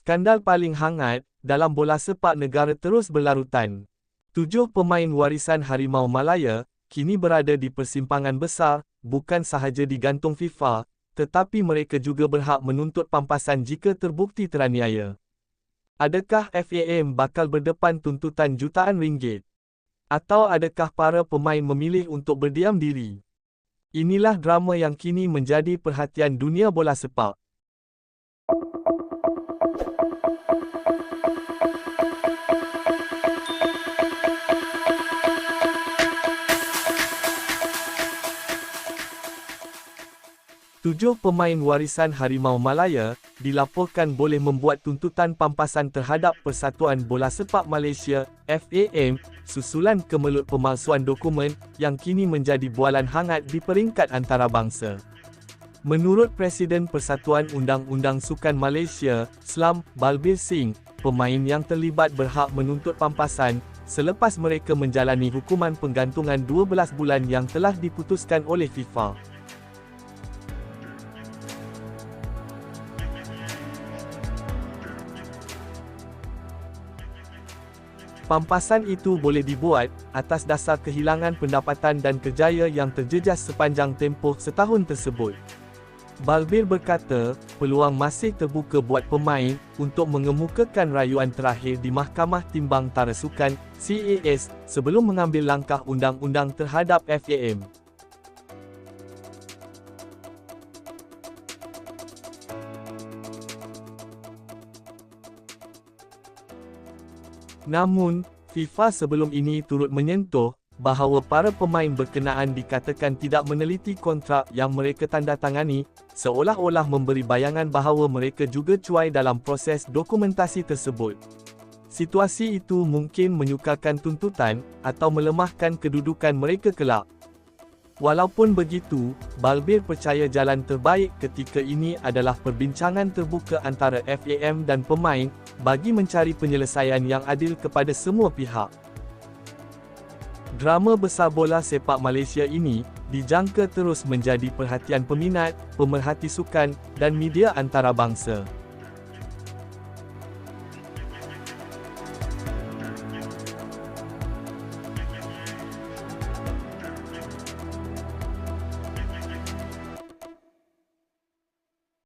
Skandal paling hangat, dalam bola sepak negara terus berlarutan. Tujuh pemain warisan Harimau Malaya, kini berada di persimpangan besar, bukan sahaja digantung FIFA, tetapi mereka juga berhak menuntut pampasan jika terbukti teraniaya. Adakah FAM bakal berdepan tuntutan jutaan ringgit? Atau adakah para pemain memilih untuk berdiam diri? Inilah drama yang kini menjadi perhatian dunia bola sepak. Tujuh pemain warisan Harimau Malaya dilaporkan boleh membuat tuntutan pampasan terhadap Persatuan Bola Sepak Malaysia FAM susulan kemelut pemalsuan dokumen yang kini menjadi bualan hangat di peringkat antarabangsa. Menurut Presiden Persatuan Undang-Undang Sukan Malaysia, Slam Balbir Singh, pemain yang terlibat berhak menuntut pampasan selepas mereka menjalani hukuman penggantungan 12 bulan yang telah diputuskan oleh FIFA. Pampasan itu boleh dibuat atas dasar kehilangan pendapatan dan kerjaya yang terjejas sepanjang tempoh setahun tersebut. Balbir berkata, peluang masih terbuka buat pemain untuk mengemukakan rayuan terakhir di Mahkamah Timbang Tara Sukan CAS sebelum mengambil langkah undang-undang terhadap FAM. Namun, FIFA sebelum ini turut menyentuh bahawa para pemain berkenaan dikatakan tidak meneliti kontrak yang mereka tandatangani, seolah-olah memberi bayangan bahawa mereka juga cuai dalam proses dokumentasi tersebut. Situasi itu mungkin menyukarkan tuntutan atau melemahkan kedudukan mereka kelak. Walaupun begitu, Balbir percaya jalan terbaik ketika ini adalah perbincangan terbuka antara FAM dan pemain bagi mencari penyelesaian yang adil kepada semua pihak. Drama besar bola sepak Malaysia ini dijangka terus menjadi perhatian peminat, pemerhati sukan dan media antarabangsa.